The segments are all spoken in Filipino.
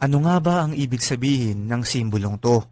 Ano nga ba ang ibig sabihin ng simbolong to?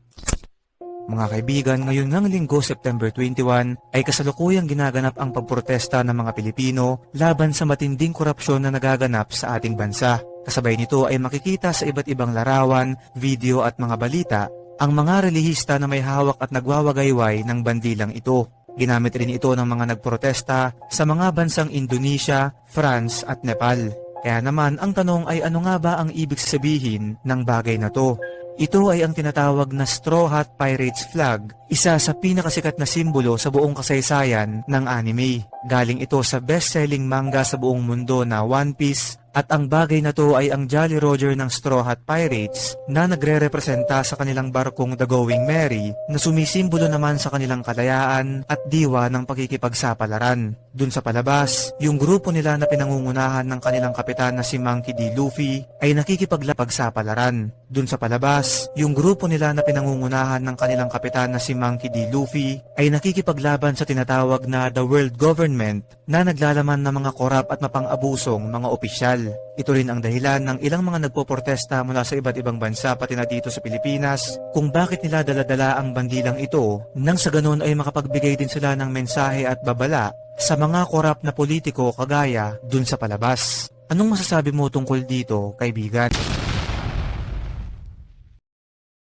Mga kaibigan, ngayon ng linggo September 21 ay kasalukuyang ginaganap ang pagprotesta ng mga Pilipino laban sa matinding korupsyon na nagaganap sa ating bansa. Kasabay nito ay makikita sa iba't ibang larawan, video at mga balita ang mga relihista na may hawak at nagwawagayway ng bandilang ito. Ginamit rin ito ng mga nagprotesta sa mga bansang Indonesia, France at Nepal. Kaya naman ang tanong ay ano nga ba ang ibig sabihin ng bagay na to? Ito ay ang tinatawag na Straw Hat Pirates Flag, isa sa pinakasikat na simbolo sa buong kasaysayan ng anime. Galing ito sa best-selling manga sa buong mundo na One Piece at ang bagay na to ay ang Jolly Roger ng Straw Hat Pirates na nagre-representa sa kanilang barkong The Going Merry na sumisimbolo naman sa kanilang kalayaan at diwa ng pagkikipagsapalaran. Dun sa palabas, yung grupo nila na pinangungunahan ng kanilang kapitan na si Monkey D. Luffy ay nakikipaglapag sa palaran. Dun sa palabas, yung grupo nila na pinangungunahan ng kanilang kapitan na si Monkey D. Luffy ay nakikipaglaban sa tinatawag na The World Government na naglalaman ng mga korap at mapang-abusong mga opisyal. Ito rin ang dahilan ng ilang mga nagpoprotesta mula sa iba't ibang bansa pati na dito sa Pilipinas kung bakit nila daladala ang bandilang ito nang sa ganun ay makapagbigay din sila ng mensahe at babala sa mga korap na politiko kagaya dun sa palabas. Anong masasabi mo tungkol dito, kaibigan?